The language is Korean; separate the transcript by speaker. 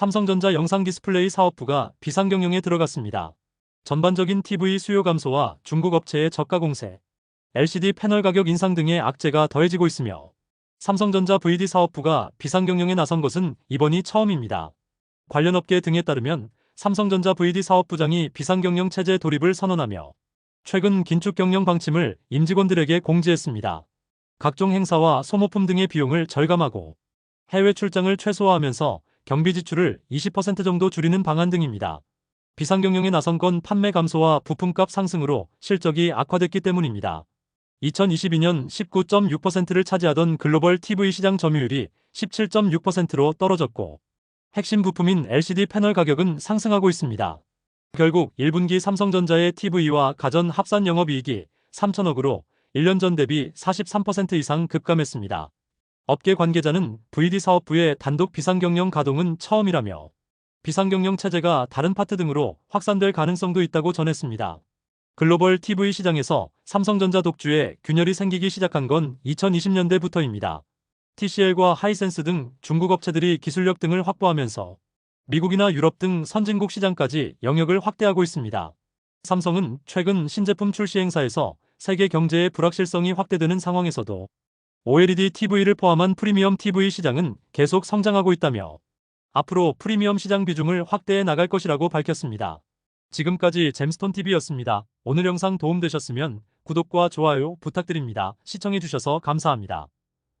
Speaker 1: 삼성전자 영상 디스플레이 사업부가 비상경영에 들어갔습니다. 전반적인 TV 수요 감소와 중국 업체의 저가 공세, LCD 패널 가격 인상 등의 악재가 더해지고 있으며 삼성전자 VD 사업부가 비상경영에 나선 것은 이번이 처음입니다. 관련 업계 등에 따르면 삼성전자 VD 사업부장이 비상경영 체제 돌입을 선언하며 최근 긴축 경영 방침을 임직원들에게 공지했습니다. 각종 행사와 소모품 등의 비용을 절감하고 해외 출장을 최소화하면서 경비 지출을 20% 정도 줄이는 방안 등입니다. 비상경영에 나선 건 판매 감소와 부품값 상승으로 실적이 악화됐기 때문입니다. 2022년 19.6%를 차지하던 글로벌 TV 시장 점유율이 17.6%로 떨어졌고 핵심 부품인 LCD 패널 가격은 상승하고 있습니다. 결국 1분기 삼성전자의 TV와 가전 합산 영업이익이 3천억으로 1년 전 대비 43% 이상 급감했습니다. 업계 관계자는 VD 사업 부의 단독 비상경영 가동은 처음이라며 비상경영 체제가 다른 파트 등으로 확산될 가능성도 있다고 전했습니다. 글로벌 TV 시장에서 삼성전자 독주에 균열이 생기기 시작한 건 2020년대부터입니다. TCL과 하이센스 등 중국 업체들이 기술력 등을 확보하면서 미국이나 유럽 등 선진국 시장까지 영역을 확대하고 있습니다. 삼성은 최근 신제품 출시 행사에서 세계 경제의 불확실성이 확대되는 상황에서도 OLED TV를 포함한 프리미엄 TV 시장은 계속 성장하고 있다며 앞으로 프리미엄 시장 비중을 확대해 나갈 것이라고 밝혔습니다. 지금까지 잼스톤 TV였습니다. 오늘 영상 도움되셨으면 구독과 좋아요 부탁드립니다. 시청해주셔서 감사합니다.